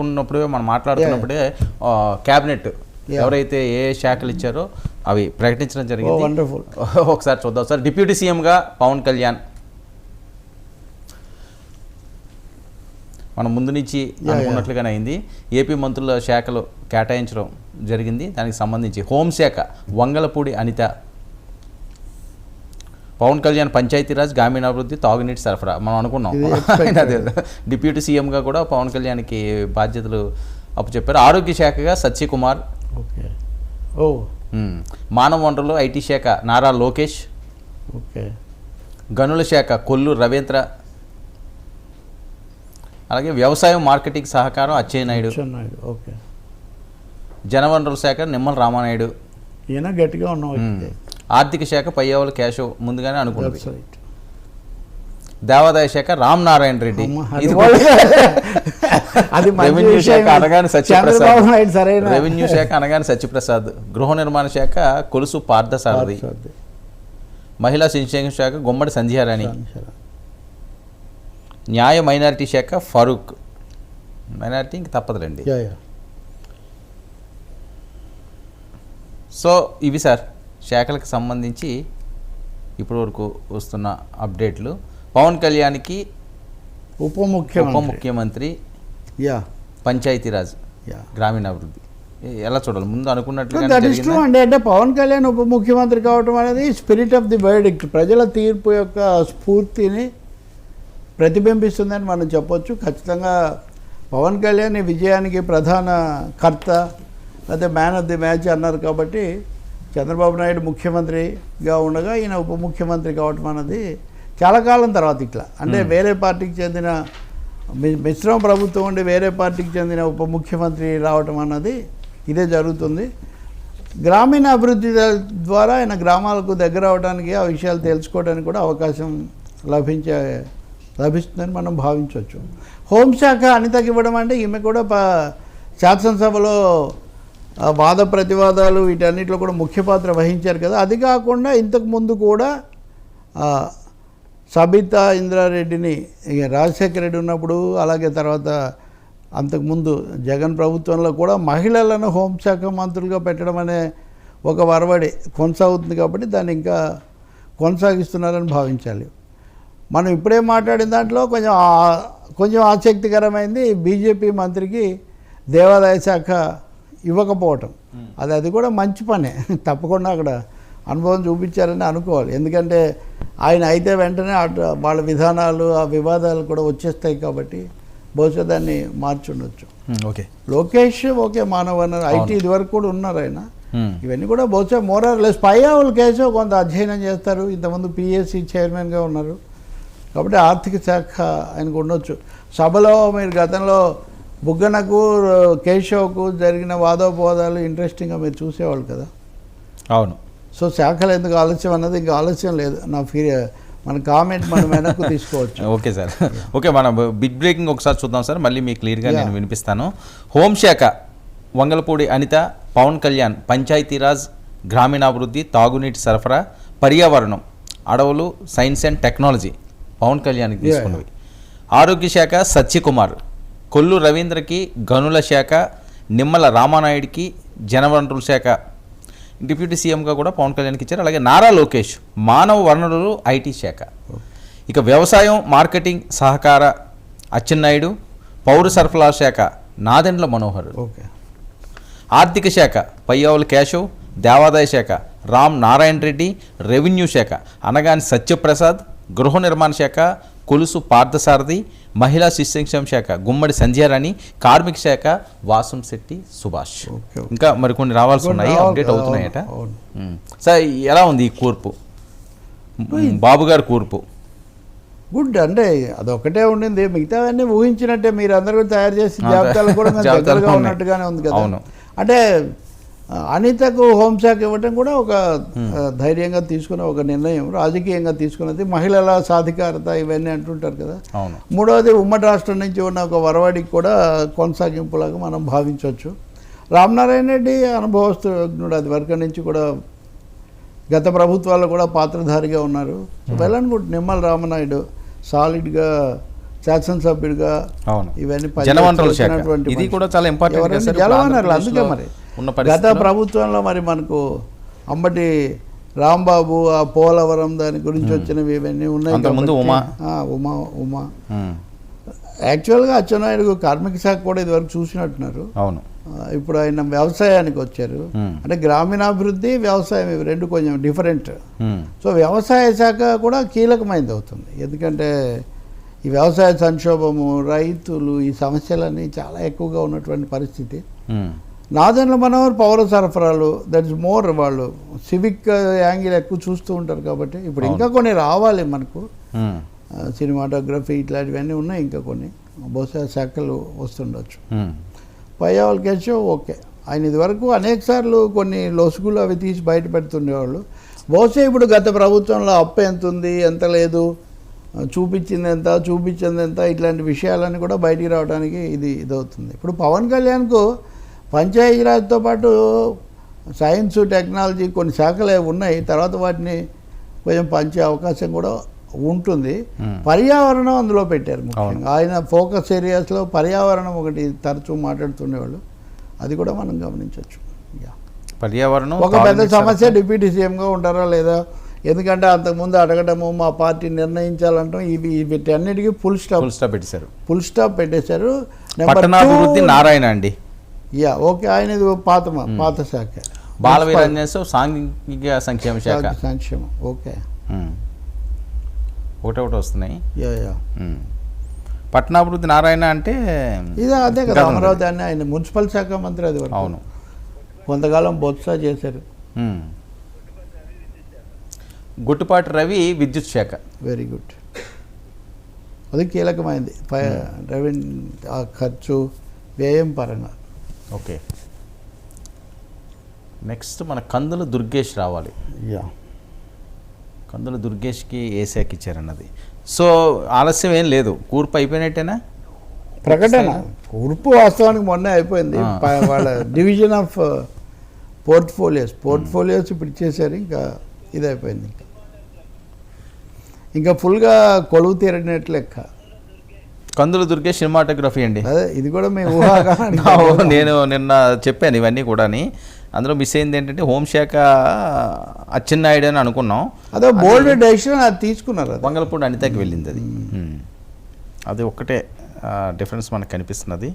అనుకున్నప్పుడే మనం మాట్లాడుతున్నప్పుడే క్యాబినెట్ ఎవరైతే ఏ శాఖలు ఇచ్చారో అవి ప్రకటించడం ఓ జరిగింది. వండర్ఫుల్ ఒకసారి చూద్దాం. సార్ డిప్యూటీ సీఎంగా పవన్ కళ్యాణ్. మనం ముందు నుంచి అనుకున్నట్లుగానే అయింది. ఏపీ మంత్రుల శాఖలు కేటాయించడం జరిగింది. దానికి సంబంధించి హోంశాఖ వంగలపూడి అనిత పవన్ కళ్యాణ్ పంచాయతీరాజ్ గ్రామీణాభివృద్ధి తాగునీటి సరఫరా. మనం అనుకున్నాం. డిప్యూటీ సీఎంగా కూడా పవన్ కళ్యాణ్కి బాధ్యతలు అప్పచెప్పారు ఆరోగ్య శాఖగా సత్యకుమార్. ఓకే. ఓ. మానవ వనరులు ఐటీ శాఖ నారా లోకేష్. ఓకే. గనుల శాఖ కొల్లు రవీంద్ర. అలాగే వ్యవసాయం మార్కెటింగ్ సహకారం అచ్చెన్నాయుడు నాయుడు. ఓకే. జనవనరుల శాఖ నిమ్మల రామానాయుడు. ఈయన గట్టిగా ఉన్నాం ఆర్థిక శాఖ పయ్యావుల కేశవ్ ముందుగానే అనుకున్నది. దేవాదాయ శాఖ రామ్ నారాయణ రెడ్డి అది రెవెన్యూ. శాఖ అనగానే సత్యప్రసాద్. రెవెన్యూ శాఖ అనగానే సత్యప్రసాద్. గృహ నిర్మాణ శాఖ కొలుసు పార్థసారథి. మహిళా సంక్షేమ శాఖ గుమ్మడి సంధ్యారాణి. న్యాయ మైనారిటీ శాఖ ఫరూక్. మైనారిటీ ఇంక తప్పదులేండి. సో ఇవి సార్. శాఖలకు సంబంధించి ఇప్పటివరకు వస్తున్న అప్డేట్లు. పవన్ కళ్యాణ్కి ఉప ఉప ముఖ్యమంత్రి యా. పంచాయతీరాజ్ యా. గ్రామీణాభివృద్ధి. ఎలా చూడాలి? ముందు అనుకున్నట్లుగా దట్ ఇస్ ట్రూ అండి. అంటే పవన్ కళ్యాణ్ ఉప ముఖ్యమంత్రి కావటం అనేది స్పిరిట్ ఆఫ్ ది వర్డిక్ట్ ప్రజల తీర్పు యొక్క స్ఫూర్తిని ప్రతిబింబిస్తుందని మనం చెప్పొచ్చు. ఖచ్చితంగా పవన్ కళ్యాణ్ విజయానికి ప్రధాన కర్త అదే మ్యాన్ ఆఫ్ ది మ్యాచ్ అన్నారు కాబట్టి చంద్రబాబు నాయుడు ముఖ్యమంత్రిగా ఉండగా ఈయన ఉప ముఖ్యమంత్రి కావటం అన్నది చాలా కాలం తర్వాత ఇట్లా. అంటే వేరే పార్టీకి చెందిన మిశ్రమ ప్రభుత్వం ఉండి వేరే పార్టీకి చెందిన ఉప ముఖ్యమంత్రి రావటం అన్నది ఇదే జరుగుతుంది. గ్రామీణ అభివృద్ధి ద్వారా ఆయన గ్రామాలకు దగ్గర అవడానికి ఆ విషయాలు తెలుసుకోవడానికి కూడా అవకాశం లభించే లభిస్తుందని మనం భావించవచ్చు. హోంశాఖ అనితకి ఇవ్వడం అంటే ఈమె కూడా శాసనసభలో వాద ప్రతివాదాలు వీటన్నిటిలో కూడా ముఖ్య పాత్ర వహించారు కదా. అది కాకుండా ఇంతకు ముందు కూడా సబితా ఇంద్రారెడ్డిని రాజశేఖర రెడ్డి ఉన్నప్పుడు అలాగే తర్వాత అంతకుముందు జగన్ ప్రభుత్వంలో కూడా మహిళలను హోంశాఖ మంత్రులుగా పెట్టడం అనే ఒక వరవడి కొనసాగుతుంది కాబట్టి దాన్ని ఇంకా కొనసాగిస్తున్నారని భావించాలి. మనం ఇప్పుడే మాట్లాడిన దాంట్లో కొంచెం కొంచెం ఆసక్తికరమైంది బీజేపీ మంత్రికి దేవాదాయ శాఖ ఇవ్వకపోవటం. అది అది కూడా మంచి పనే. తప్పకుండా అక్కడ అనుభవం చూపించారని అనుకోవాలి. ఎందుకంటే ఆయన అయితే వెంటనే అటు వాళ్ళ విధానాలు ఆ వివాదాలు కూడా వచ్చేస్తాయి కాబట్టి బహుశా దాన్ని మార్చుండొచ్చు. ఓకే. లోకేష్ ఓకే మానవ వనరు ఐటీ ఇది వరకు కూడా ఉన్నారు ఆయన. ఇవన్నీ కూడా బహుశా మోరార్ లెస్. పైయావుల కేసు కొంత అధ్యయనం చేస్తారు. ఇంతకుముందు పిఎస్సి చైర్మన్గా ఉన్నారు. కాబట్టి ఆర్థిక శాఖ ఆయనకు ఉండొచ్చు. సభలో మీరు గతంలో బుగ్గనకు కేశవ్కు జరిగిన వాదోపవాదాలు ఇంట్రెస్టింగ్గా మీరు చూసేవాళ్ళు కదా. అవును. సో శాఖలు ఎందుకు ఆలస్యం అన్నది ఇంకా ఆలస్యం లేదు. నా ఫీ మన కామెంట్ మనం వెనక్కు తీసుకోవచ్చు. Okay sir. ఓకే మనం బిగ్ బ్రేకింగ్ ఒకసారి చూద్దాం సార్. మళ్ళీ మీకు క్లియర్గా నేను. వినిపిస్తాను. హోంశాఖ వంగలపూడి అనిత పవన్ కళ్యాణ్ పంచాయతీరాజ్ గ్రామీణాభివృద్ధి తాగునీటి సరఫరా పర్యావరణం అడవులు సైన్స్ అండ్ టెక్నాలజీ పవన్ కళ్యాణ్కి తీసుకున్నవి. ఆరోగ్య శాఖ సత్యకుమార్. కొల్లు రవీంద్రకి గనుల శాఖ నిమ్మల రామానాయుడికి జనవనరుల శాఖ. డిప్యూటీ సీఎంగా కూడా పవన్ కళ్యాణ్కి ఇచ్చారు. అలాగే నారా లోకేష్ మానవ వనరులు ఐటీ శాఖ. ఇక వ్యవసాయం మార్కెటింగ్ సహకార అచ్చెన్నాయుడు పౌర సరఫరాల శాఖ నాదెండ్ల మనోహర్ ఓకే. ఆర్థిక శాఖ పయ్యావుల కేశవ్ దేవాదాయ శాఖ రామ్ నారాయణ రెడ్డి రెవెన్యూ శాఖ. అనగాని సత్యప్రసాద్ గృహ నిర్మాణ శాఖ కొలుసు పార్థసారథి మహిళా శిశు సంక్షేమ శాఖ గుమ్మడి సంధ్యారాణి కార్మిక శాఖ వాసంశెట్టి సుభాష్. ఓకే. ఇంకా మరికొన్ని రావాల్సి ఉన్నాయి అప్డేట్ అవుతున్నాయట. సార్ ఎలా ఉంది ఈ కూర్పు? బాబు గారి కూర్పు. గుడ్ అంటే అదొక్కటే ఉండింది. మిగతావన్నీ ఊహించినట్టే మీరు అందరూ తయారు చేసి జాబితాలు కూడా దగ్గరగా. ఉన్నట్టుగానే ఉంది కదా. అవును. అంటే అనితకు హోంశాఖ ఇవ్వటం కూడా ఒక ఆ, ధైర్యంగా తీసుకున్న ఒక నిర్ణయం రాజకీయంగా తీసుకున్నది. మహిళల సాధికారత ఇవన్నీ అంటుంటారు కదా. మూడవది ఉమ్మడి రాష్ట్రం నుంచి ఉన్న ఒక వరవడికి కూడా కొనసాగింపులాగా మనం భావించవచ్చు. రామనారాయణ రెడ్డి అనుభవస్తుడు అది వరకు నుంచి కూడా గత ప్రభుత్వాల్లో కూడా పాత్రధారిగా ఉన్నారు. Well and good Nimmala Ramanaidu సాలిడ్గా శాసనసభ్యుడిగా ఇవన్నీ జలవనరుల అందుకే మరి. ఉన్న గత ప్రభుత్వంలో మరి మనకు అంబటి రాంబాబు ఆ పోలవరం దాని గురించి వచ్చినవి ఇవన్నీ ఉన్నాయి ఉమా. ఉమా ఉమా. యాక్చువల్గా అచ్చెన్నాయుడు కార్మిక శాఖ కూడా ఇదివరకు చూసినట్టున్నారు. అవును. ఇప్పుడు ఆయన వ్యవసాయానికి వచ్చారు. అంటే గ్రామీణాభివృద్ధి వ్యవసాయం ఇవి రెండు కొంచెం డిఫరెంట్ సో వ్యవసాయ శాఖ కూడా కీలకమైనది అవుతుంది. ఎందుకంటే ఈ వ్యవసాయ సంక్షోభము రైతులు ఈ సమస్యలన్నీ చాలా ఎక్కువగా ఉన్నటువంటి పరిస్థితి. ఉమ్, నాదెండ్ల మనోహర్ పౌర సరఫరాలు దట్ ఇస్ మోర్ వాళ్ళు. సివిక్ యాంగిల్ ఎక్కువ చూస్తూ ఉంటారు కాబట్టి ఇప్పుడు ఇంకా కొన్ని రావాలి మనకు. సినిమాటోగ్రఫీ ఇట్లాంటివన్నీ ఉన్నాయి ఇంకా కొన్ని. బహుశా శాఖలు వస్తుండొచ్చు. పయ్యావల్ కేశవ్ ఓకే. ఆయన ఇదివరకు అనేక సార్లు కొన్ని లొసుగులు అవి తీసి బయట పెడుతుండేవాళ్ళు. బహుశా ఇప్పుడు గత ప్రభుత్వంలో అప్పు ఎంత ఉంది ఎంత లేదు చూపించింది ఎంత చూపించింది ఎంత ఇట్లాంటి విషయాలన్నీ కూడా బయటికి రావడానికి ఇది ఇదవుతుంది. ఇప్పుడు పవన్ కళ్యాణ్కు పంచాయతీరాజ్తో పాటు సైన్స్ టెక్నాలజీ కొన్ని శాఖలు ఉన్నాయి. తర్వాత వాటిని కొంచెం పంచే అవకాశం కూడా ఉంటుంది. పర్యావరణం అందులో పెట్టారు ముఖ్యంగా. ఆయన ఫోకస్ ఏరియాస్లో పర్యావరణం ఒకటి తరచూ మాట్లాడుతుండేవాళ్ళు. అది కూడా మనం గమనించవచ్చు. పర్యావరణం ఒక పెద్ద సమస్య. డిప్యూటీ సీఎంగా ఉంటారా లేదా? ఎందుకంటే అంతకుముందు అడగడము మా పార్టీ నిర్ణయించాలంటాం ఇవి వీటన్నిటికీ ఫుల్ స్టాప్ ఫుల్ స్టాప్ పెట్టేశారు. ఫుల్ స్టాప్ పెట్టేశారు. పట్టణాభివృద్ధి నారాయణ అండి. యా ఓకే ఆయన పాత పాత శాఖ. బాల వీరంజనేశ్వర సాంఘిక సంక్షేమ శాఖ. సంక్షేమం ఓకే ఉమ్. ఒకటే ఒకటి వస్తున్నాయి. Yeah yeah um. పట్టణాభివృద్ధి నారాయణ అంటే ఇది అదే కదా. అమరావతి అని ఆయన మున్సిపల్ శాఖ మంత్రి అది అవును. కొంతకాలం బొత్స చేశారు. ఉమ్. గుట్టుపాటి రవి విద్యుత్ శాఖ. వెరీ గుడ్ అది కీలకమైంది. ఆ ఖర్చు వ్యయం పరంగా. ఓకే. నెక్స్ట్ మన కందుల దుర్గేష్ రావాలి. యా కందుల దుర్గేష్కి ఏ శాఖ ఇచ్చారన్నది. సో ఆలస్యం ఏం లేదు. కూర్పు అయిపోయినట్టేనా? ప్రకటన. ఉరుపు వాస్తవానికి మొన్నే అయిపోయింది. వాళ్ళ డివిజన్ ఆఫ్ పోర్ట్ఫోలియోస్. పోర్ట్ఫోలియోస్ ఇప్పుడు ఇచ్చేసారు. ఇంకా ఇది అయిపోయింది ఇంకా. ఇంకా ఫుల్గా కొలువు తీరనట్టు లెక్క కందుల దుర్గేష్ సినిమాటోగ్రఫీ అండి. అదే ఇది కూడా మీ ఊహాగానం నా- నేను నిన్న చెప్పాను ఇవన్నీ కూడాని. అందులో మిస్ అయింది ఏంటంటే హోంశాఖ అచ్చెన్నాయుడు అని అనుకున్నాం. అదే బోల్డ్ డెసిషన్ అది తీసుకున్నారు వంగలపూడి అనితకి వెళ్ళింది అది. మ్మ్. అది ఒక్కటే డిఫరెన్స్ మనకు కనిపిస్తున్నది.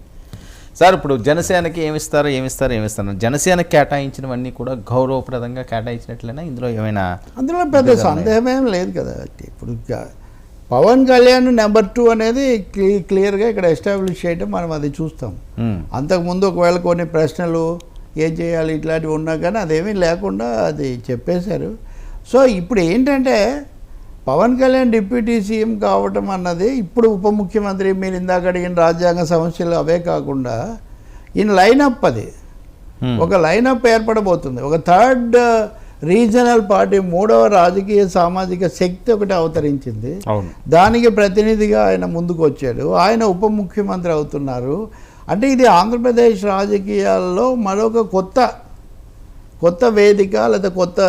సార్ ఇప్పుడు జనసేనకి ఏమిస్తారు ఏమిస్తారు ఏమిస్తారు? జనసేనకి కేటాయించినవన్నీ కూడా గౌరవప్రదంగా కేటాయించినట్లయినా ఇందులో ఏమైనా అందులో పెద్ద సందేహం ఏం లేదు కదా. ఇప్పుడు పవన్ కళ్యాణ్ నెంబర్ టూ అనేది క్లీ క్లియర్గా ఇక్కడ ఎస్టాబ్లిష్ చేయడం మనం అది చూస్తాం. అంతకుముందు ఒకవేళ కొన్ని ప్రశ్నలు ఏం చేయాలి ఇట్లాంటివి ఉన్నా కానీ అదేమీ లేకుండా అది చెప్పేశారు సో ఇప్పుడు ఏంటంటే పవన్ కళ్యాణ్ డిప్యూటీ సీఎం కావటం అన్నది ఇప్పుడు ఉప ముఖ్యమంత్రి మీరు ఇందాక అడిగిన రాజ్యాంగ సమస్యలు అవే కాకుండా ఇన్ లైనప్ అది. ఒక లైనప్ ఏర్పడబోతుంది ఒక థర్డ్ రీజనల్ పార్టీ మూడవ రాజకీయ సామాజిక శక్తి ఒకటి అవతరించింది. దానికి ప్రతినిధిగా ఆయన ముందుకు వచ్చాడు. ఆయన ఉప ముఖ్యమంత్రి అవుతున్నారు. అంటే ఇది ఆంధ్రప్రదేశ్ రాజకీయాల్లో మరొక కొత్త కొత్త వేదిక లేదా కొత్త